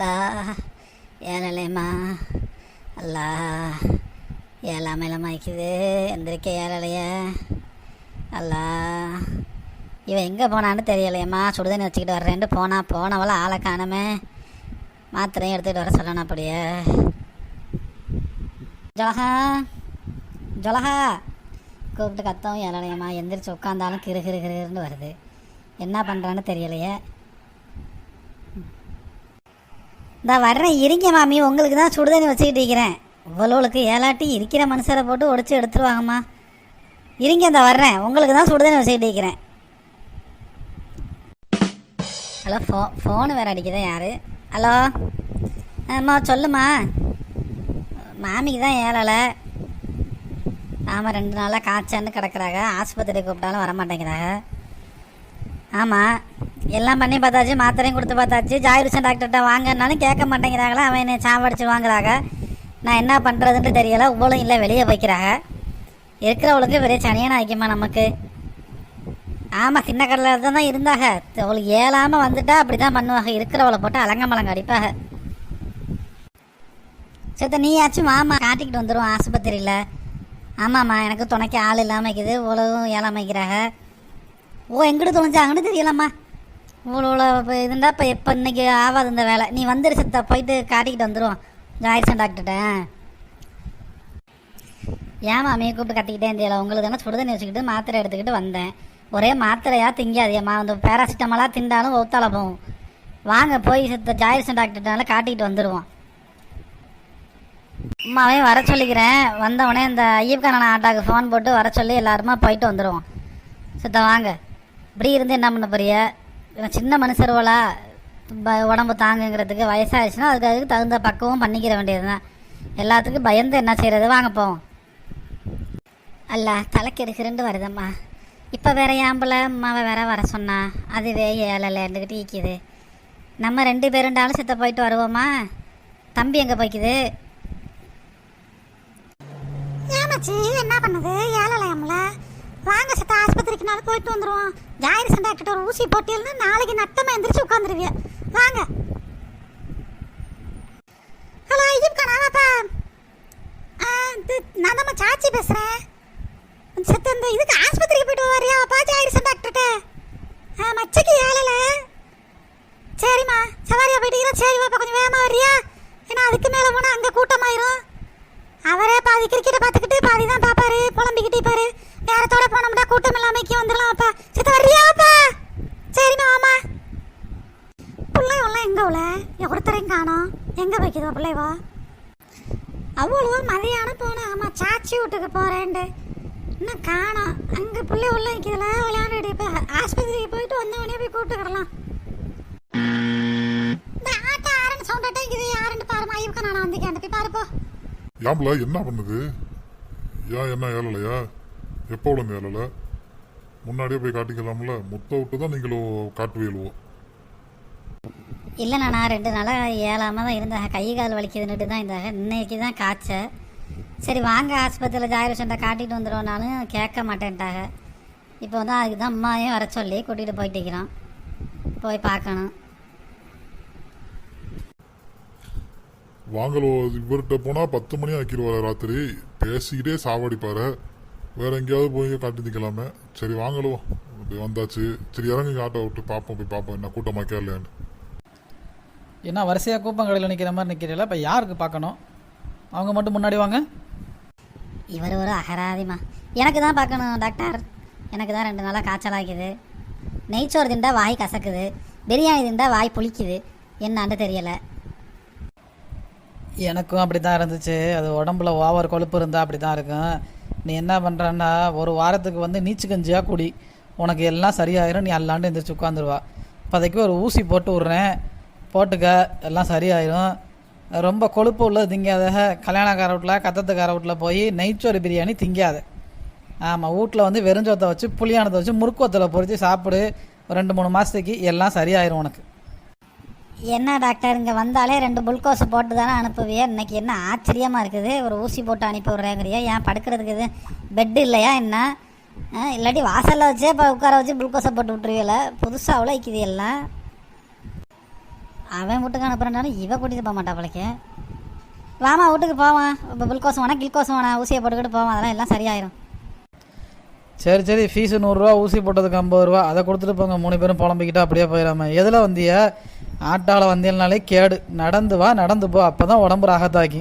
அல்லா ஏழலையம்மா அல்லா ஏழாமலமாய்க்குது எந்திரிக்க ஏழலைய. அல்லா இவன் எங்கே போனான்னு தெரியலையம்மா. சுடுதண்ணி வச்சுக்கிட்டு வர்றேன்ட்டு போனா போனவள ஆளை காணுமே. மாத்திரையும் எடுத்துக்கிட்டு வர சொல்லணும் அப்படியே. ஜொலகா ஜொலகா கூப்பிட்டு கத்தவும் ஏழலையம்மா. எந்திரிச்சு உட்காந்தாலும் கிரு கிரு கிருன்னு வருது. என்ன பண்ணுறான்னு தெரியலையே. இந்த வர்றேன் இருங்க மாமி உங்களுக்கு தான் சுடுதண்ணி வச்சுக்கிட்டு இருக்கிறேன். இவ்வளோளுக்கு ஏலாட்டி இருக்கிற மனுஷரை போட்டு உடச்சி எடுத்துருவாங்கம்மா. இருங்க இந்த வர்றேன். உங்களுக்கு தான் சுடுதண்ணி வச்சுக்கிட்டு இருக்கிறேன். ஹலோ ஃபோ ஃபோனு வேறு அடிக்குதா யார்? ஹலோ அம்மா சொல்லுமா மாமிக்கு தான் ஏழலை. ஆமாம் ரெண்டு நாளாக காய்ச்சான்னு கிடக்குறாங்க. ஆஸ்பத்திரி கூப்பிட்டாலும் வர மாட்டேங்கிறாங்க ஆமாம் எல்லாம் பண்ணி பார்த்தாச்சு மாத்திரையும் கொடுத்து பார்த்தாச்சு. ஜாயிருசன் டாக்டர்கிட்ட வாங்கன்னாலும் கேட்க மாட்டேங்கிறாங்களா? அவன் என்னை சாவடிச்சு வாங்குறாங்க நான் என்ன பண்ணுறதுன்ட்டு தெரியல. இவ்வளோ இல்லை வெளியே வைக்கிறாங்க இருக்கிறவளுக்கு பெரிய சனியான ஆக்கியம்மா நமக்கு? ஆமாம் சின்ன கடலில் தான் இருந்தாங்க அவளுக்கு ஏழாமல் வந்துட்டா அப்படி தான் பண்ணுவாங்க இருக்கிறவளை போட்டு அலங்க மலங்க அடிப்பாங்க சேத்த நீயாச்சும் மாமா காட்டிக்கிட்டு வந்துடும் ஆஸ்பத்திரியில். ஆமாம்மா எனக்கு துணைக்கு ஆள் இல்லாமல் இருக்குது. இவ்வளவும் ஏழாமைக்கிறாங்க ஓ எங்கிட்டு தொலைஞ்சாங்கன்னு தெரியலம்மா. இவ்வளோ இப்போ இருந்தால் இப்போ எப்போ இன்னைக்கு ஆகாது இந்த வேலை. நீ வந்துடு சித்த போயிட்டு காட்டிக்கிட்டு வந்துடுவோம் ஜாயிசன் டாக்டர்கிட்ட ஏன் மாமியை கூப்பிட்டு கத்திக்கிட்டே இருந்தியல? உங்களுக்கு தானே சுடுதண்ணி வச்சுக்கிட்டு மாத்திரை எடுத்துக்கிட்டு வந்தேன். ஒரே மாத்திரையாக திங்காதியம்மா அந்த பேராசிட்டமாலாக திண்டாலும் ஒத்தால போகும். வாங்க போய் சித்த ஜாயிசன் டாக்டர்னால காட்டிக்கிட்டு வந்துடுவோம் அம்மாவே வர சொல்லிக்கிறேன். வந்தவொடனே இந்த ஐயப்கான ஆட்டாக்கு ஃபோன் போட்டு வர சொல்லி எல்லாருமா போயிட்டு வந்துடுவோம் சித்த வாங்க. இப்படி இருந்து என்ன பண்ண போறிய இவன் சின்ன மனுஷருவலா ப- உடம்பு தாங்குங்கிறதுக்கு வயசாகிடுச்சுன்னா அதுக்கு அதுக்கு தகுந்த பக்குவம் பண்ணிக்கிற வேண்டியது தான் எல்லாத்துக்கும் பயந்து என்ன செய்கிறது வாங்க போவோம். அல்ல தலைக்கு இருக்கிறண்டு வருதம்மா. இப்போ வேற ஆம்பளை அம்மாவை வேற வர சொன்னா அதுவே ஏழலை இருந்துக்கிட்டு ஈக்குது. நம்ம ரெண்டு பேருண்டாலும் சித்த போயிட்டு வருவோமா? தம்பி எங்கே போய்க்குது? ஏமாச்சி என்ன பண்ணுது? ஏழலையாமல வாங்க சத்த நாள் போயிட்டு வந்துருவோம். ஜாயிரசன் டாக்டர் ஒரு ஊசி போட்டியல்னா நாளைக்கு நட்டமாக எந்திரிச்சு உட்காந்துருவிய வாங்க. ஹலோ ஐயப்பா நானாப்பா. நான் நம்ம சாச்சி பேசுகிறேன் சத்து இந்த இதுக்கு ஆஸ்பத்திரிக்கு போயிட்டு வரியாப்பா ஜாயிரசன் டாக்டர்கிட்ட ஆ மச்சக்கு ஏழல. சரிம்மா சவாரியா போயிட்டு சரி வாப்பா கொஞ்சம் வேகமாக வரியா? ஏன்னா அதுக்கு மேலே போனால் அங்கே கூட்டமாயிரும். அவரே பாதி கிரிக்கெட்டை பார்த்துக்கிட்டு பாதி தான் பார்ப்பாரு. புலம்பிக்கிட்டு பாரு நேரத்தோட போனோம்னா கூட்டம் இல்லாம இங்கே வந்துடலாம் அப்பா. சித்த வர்றியாப்பா சரிம்மா ஆமா பிள்ளைவெல்லாம் எங்க உள்ள ஒருத்தரையும் காணோம் எங்க வைக்குதோ பிள்ளைவா அவ்வளோ மதியானம் போனேன் ஆமா சாச்சி வீட்டுக்கு போறேன்ட்டு. இன்னும் காணோம் அங்க பிள்ளை உள்ள வைக்கிறதுல விளையாண்டுட்டு இப்போ ஆஸ்பத்திரிக்கு போயிட்டு வந்தவனே போய் கூப்பிட்டுக்கிடலாம் இந்த ஆட்டோ நான் வந்து போய் ஏம்பல என்ன பண்ணுது? ஏன் என்ன ஏழலையா எப்போ உள்ள ஏழலை முன்னாடியே போய் காட்டிக்கலாம்ல? முத்த விட்டு தான் நீங்களும் காட்டுவீலுவோம் இல்லைண்ணா நான் ரெண்டு நாளாக ஏழாம தான் இருந்தாங்க கை கால் வலிக்குதுன்னுட்டு தான் இருந்தாங்க இன்னைக்கு தான் காய்ச்ச சரி வாங்க ஆஸ்பத்திரியில் ஜாயிரசண்டை காட்டிட்டு வந்துடுவோம்னாலும் கேட்க மாட்டேன்ட்டாங்க. இப்போ வந்து அதுக்கு தான் அம்மாவையும் வர சொல்லி கூட்டிகிட்டு போயிட்டு இருக்கிறோம். போய் பார்க்கணும். வாங்கலோ இவர்கிட்ட போனா பத்து மணி ஆக்கிடுவாரு ராத்திரி? பேசிக்கிட்டே சாவடிப்பாரு. வேற எங்கேயாவது போய் காட்டி நிக்கலாமே சரி வாங்கலோ. இப்படி வந்தாச்சு. சரி இறங்குங்க ஆட்டோ விட்டு பார்ப்போம் போய் பார்ப்போம் என்ன கூட்டமா கேரளையான்னு என்ன வரிசையாக கூப்பங்கடையில் நிற்கிற மாதிரி நிற்கிறீங்களா இப்போ யாருக்கு பார்க்கணும்? அவங்க மட்டும் முன்னாடி வாங்க. இவர் ஒரு அகராதிமா. எனக்கு தான் பார்க்கணும் டாக்டர். எனக்கு தான் ரெண்டு நாளாக காய்ச்சலாக்குது நெய்ச்சோறு திண்டா வாய் கசக்குது. பிரியாணி திண்டா வாய் புளிக்குது. என்னான்னு தெரியலை. எனக்கும் அப்படி தான் இருந்துச்சு. அது உடம்புல ஓவர் கொழுப்பு இருந்தால் அப்படி தான் இருக்கும். நீ என்ன பண்ணுறன்னா ஒரு வாரத்துக்கு வந்து நீச்சு கஞ்சியாக குடி. உனக்கு எல்லாம் சரியாயிரும் நீ அல்லாண்டு எந்திரிச்சு உட்காந்துருவா இப்போதைக்கு ஒரு ஊசி போட்டு விட்றேன் போட்டுக்க எல்லாம் சரியாயிரும். ரொம்ப கொழுப்பு உள்ளது திங்காத. கல்யாணக்கார வீட்டில் கத்தத்துக்கார வீட்டில் போய் நெய்ச்சோறு பிரியாணி திங்காத. ஆமாம் வீட்டில் வந்து வெறுஞ்சோத்தை வச்சு புளியானத்தை வச்சு முறுக்கோத்தில் பொறித்து சாப்பிடு. ரெண்டு மூணு மாதத்துக்கு எல்லாம் சரியாயிரும் உனக்கு. என்ன டாக்டர் இங்கே வந்தாலே ரெண்டு குளுக்கோஸ் போட்டு தானே அனுப்புவியா? இன்னைக்கு என்ன ஆச்சரியமாக இருக்குது. ஒரு ஊசி போட்டு அனுப்பி விட்றேங்கிறியா. ஏன் படுக்கிறதுக்கு இது? பெட்டு இல்லையா என்ன? இல்லாட்டி வாசலில் வச்சே இப்போ உட்கார வச்சு புல்கோஸை போட்டு விட்டுருவியல புதுசாக அவ்வளோ வைக்குது எல்லாம். அவன் வீட்டுக்கு அனுப்புறேன்னாலும் இவ கூட்டிகிட்டு போக மாட்டா அவளுக்கு வாமா வீட்டுக்கு போவான் இப்போ குளுக்கோஸ் வேணா கில்கோசம் வேணா ஊசியை போட்டுக்கிட்டு போவான் அதெல்லாம் எல்லாம் சரியாயிரும். சரி சரி ஃபீஸு நூறுரூவா ஊசி போட்டதுக்கு ஐம்பது ரூபா. அதை கொடுத்துட்டு போங்க. மூணு பேரும் புலம்பிக்கிட்டா அப்படியே போயிடாம. எதில் வந்தியா? ஆட்டாவில் வந்தியல்னாலே கேடு. நடந்து வா நடந்து போ அப்போ தான் உடம்பு ராகத்தாக்கி.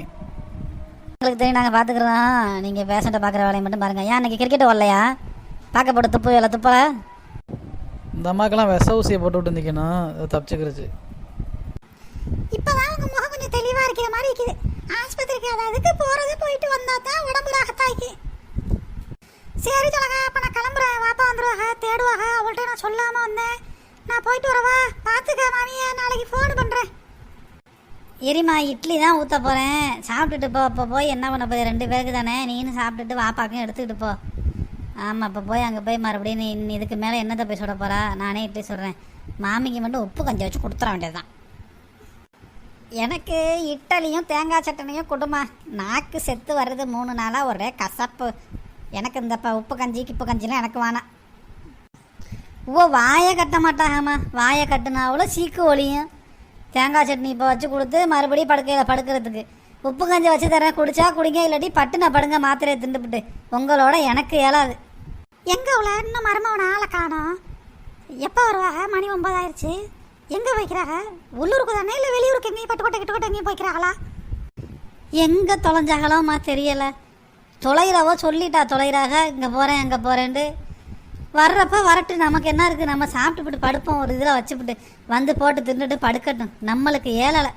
உங்களுக்கு தெரியும் நாங்கள் பார்த்துக்குறோம் நீங்கள் பேஷண்ட்டை பார்க்குற வேலையை மட்டும் பாருங்கள் ஏன் இன்னைக்கு கிரிக்கெட் வரலையா? பார்க்க போட்டு துப்பு இல்லை துப்பல? இந்த அம்மாக்கெல்லாம் விஷ ஊசியை போட்டு விட்டு நிற்கணும் அது தப்பிச்சுக்கிருச்சு. இப்பதான் உங்க முகம் கொஞ்சம் தெளிவா இருக்கிற மாதிரி இருக்குது. ஆஸ்பத்திரிக்கு அது அதுக்கு போறது போயிட்டு வந்தா தான் உடம்பு ராகத்தாய்க்கு சரி ஜலகா அப்ப நான் கிளம்புறேன். வாப்பா வந்துருவாங்க தேடுவாங்க அவள்கிட்ட நான் சொல்லாம வந்தேன். நான் போயிட்டு வரவா? பார்த்துக்க மாமியா. நாளைக்கு ஃபோன் பண்ணுறேன் எரிமா இட்லி தான் ஊற்ற போகிறேன் சாப்பிட்டுட்டு போ. அப்போ போய் என்ன பண்ண போய் ரெண்டு பேருக்கு தானே. நீனும் சாப்பிட்டுட்டு வாப்பாக்கும் எடுத்துக்கிட்டு போ. ஆமாம் இப்போ போய் அங்கே போய் மறுபடியும் நீ இதுக்கு மேலே என்னத்தை போய் சொல்ல போகிறா நானே இட்லி சொல்கிறேன் மாமிக்கு மட்டும் உப்பு கஞ்சி வச்சு கொடுத்துட வேண்டியதுதான். எனக்கு இட்டலியும் தேங்காய் சட்னியும் கொடுமா. நாக்கு செத்து வர்றது மூணு நாளாக ஒரே கசப்பு. எனக்கு இந்த உப்பு கஞ்சி கிப்பு கஞ்சிலாம் எனக்கு வேணாம். ஓ வாயை கட்ட மாட்டாங்கம்மா. வாயை கட்டுனாவளோ சீக்கு ஒளியும். தேங்காய் சட்னி இப்போ வச்சு கொடுத்து மறுபடியும் படுக்கையில் படுக்கிறதுக்கு. உப்பு கஞ்சி வச்சு தரேன். குடிச்சா குடிங்க இல்லாட்டி பட்டுன படுங்க மாத்திரையை திண்டுபிட்டு உங்களோட எனக்கு இயலாது. எங்க அவள இன்னும் மருமவன ஆளை காணோம்? எப்போ வருவாங்க? மணி ஒன்பதாயிருச்சு. எங்க வைக்கிறாங்க உள்ளூருக்கு தானே இல்லை வெளியூருக்கு எங்கேயும் பட்டுக்கோட்டை கிட்டக்கோட்டை எங்கேயும் போய்க்கிறாங்களா? எங்கே தொலைஞ்சாகலாமா தெரியலை. தொலைகிறவோ சொல்லிட்டா தொலைகிறாக இங்கே போகிறேன் அங்கே போகிறேன்ட்டு வர்றப்ப வரட்டு நமக்கு என்ன இருக்குது நம்ம சாப்பிட்டுவிட்டு படுப்போம். ஒரு இதில் வச்சுப்புட்டு வந்து போட்டு தின்னுட்டு படுக்கட்டும். நம்மளுக்கு ஏழலை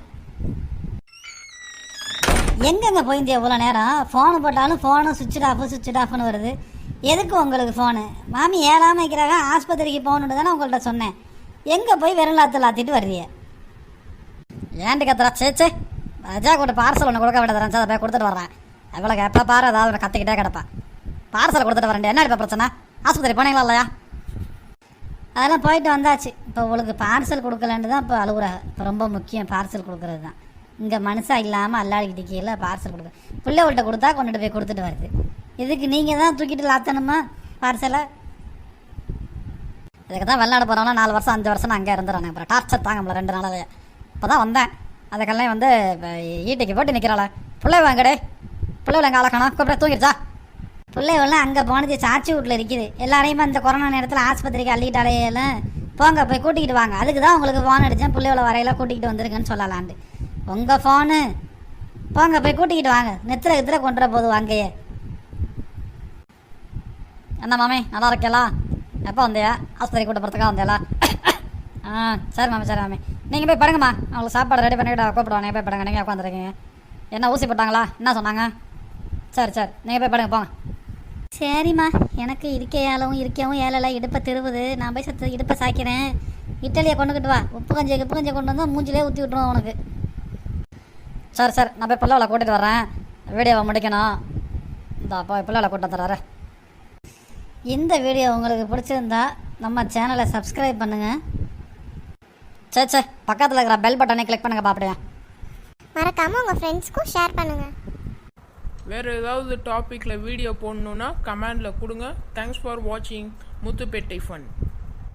எங்கெங்க போயிருந்தே இவ்வளோ நேரம்? ஃபோனு போட்டாலும் ஃபோனு சுவிட்ச் ஆஃப் சுவிட்ச் ஆஃப்னு வருது. எதுக்கு உங்களுக்கு ஃபோனு மாமி ஏழாமல் வைக்கிறாங்க ஆஸ்பத்திரிக்கு போகணுன்னு தானே உங்கள்கிட்ட சொன்னேன். எங்கே போய் விரலாத்து லாத்திட்டு வர்றீங்க? ஏன்ட்டு கத்துறா? சேச்சே சே ரஜா கூட பார்சல் ஒன்று கொடுக்க வேண்டியது அதை போய் கொடுத்துட்டு வரேன் எவ்வளோ எப்போ பாரு ஏதாவது ஒன்று கற்றுக்கிட்டே கிடப்பா. பார்சல் கொடுத்துட்டு வரேன் என்ன இப்போ பிரச்சனை? ஆஸ்பத்திரி போனீங்களா இல்லையா? அதெல்லாம் போயிட்டு வந்தாச்சு. இப்போ உங்களுக்கு பார்சல் கொடுக்கலன்னு தான் இப்போ அழுகுறாங்க. இப்போ ரொம்ப முக்கியம் பார்சல் கொடுக்குறது தான். இங்கே மனுஷா இல்லாமல் அல்லாடிக்கிட்டு கீழே பார்சல் கொடுக்க. பிள்ளைகள்கிட்ட கொடுத்தா கொண்டுட்டு போய் கொடுத்துட்டு வருது. இதுக்கு நீங்கள் தான் தூக்கிட்டு லாத்தணுமா பார்சலை இதுக்கு தான் வெளிநாடு போகிறோம்னா நாலு வருஷம் அஞ்சு வருஷம் நான் அங்கே இருந்துடுறேன் அப்புறம் டார்ச்சர் தாங்க முடியல ரெண்டு நாளாவே. இப்போ தான் வந்தேன். அதுக்கெல்லாம் வந்து இப்போ ஈட்டிக்கு போட்டு நிற்கிறாள பிள்ளை வாங்கடே. பிள்ளை வாங்க ஆளக்கணும் கூப்பிட தூங்கிடுச்சா பிள்ளைகள்லாம் அங்கே போனது சாட்சி வீட்டில் இருக்குது. எல்லாரையுமே அந்த கொரோனா நேரத்தில் ஆஸ்பத்திரிக்கு அள்ளிட்டாலையெல்லாம் போங்க போய் கூட்டிகிட்டு வாங்க. அதுக்கு தான் உங்களுக்கு ஃபோன் அடித்தேன் பிள்ளைகளை வரையில கூட்டிகிட்டு வந்துருங்கன்னு சொல்லலான்ட்டு. உங்கள் ஃபோனு போங்க போய் கூட்டிக்கிட்டு வாங்க. நெத்திர கித்திர கொண்டுற போது வாங்கையே. என்ன மாமே நல்லா இருக்கேலா எப்போ வந்தியா ஆஸ்பத்திரி கூட்ட போகிறதுக்காக வந்தேலா ஆ சரி மாமி சரி மாமே. நீங்கள் போய் படுங்கம்மா. அவங்களுக்கு சாப்பாடு ரெடி பண்ணிவிட்டு கூப்பிடுவாங்க. போய் படுங்க நீங்கள் உட்காந்துருக்கீங்க என்ன ஊசி போட்டாங்களா? என்ன சொன்னாங்க? சரி சரி. நீங்கள் போய் படுங்க போங்க. சரிம்மா. எனக்கு இருக்கையாலும் இருக்கவும் ஏழலாம் இடுப்பை திருவுது. நான் போய் சத்து இடுப்பை சாய்க்கிறேன். இட்டலியை கொண்டுக்கிட்டு வா. உப்பு கஞ்சி உப்பு கஞ்சி கொண்டு வந்தால் மூஞ்சிலே ஊற்றி விட்ருவோம் உனக்கு. Sir sir. நான் போய் பிள்ளைவளை கூட்டிகிட்டு வரேன் வீடியோவை முடிக்கணும். இந்த அப்போ பிள்ளைவளை கூட்டு வந்துடுறேன். இந்த வீடியோ உங்களுக்கு பிடிச்சிருந்தா நம்ம சேனலை சப்ஸ்கிரைப் பண்ணுங்கள் சே சே பக்கத்தில் இருக்கிற பெல் பட்டனை கிளிக் பண்ணுங்கள் பாப்படியா மறக்காமல் உங்கள் ஃப்ரெண்ட்ஸ்க்கும் ஷேர் பண்ணுங்கள் வேறு ஏதாவது டாப்பிக்கில் வீடியோ போடணுன்னா கமெண்டில் கொடுங்க. தேங்க்ஸ் ஃபார் வாட்சிங் முத்துப்பேட்டை ஃபன்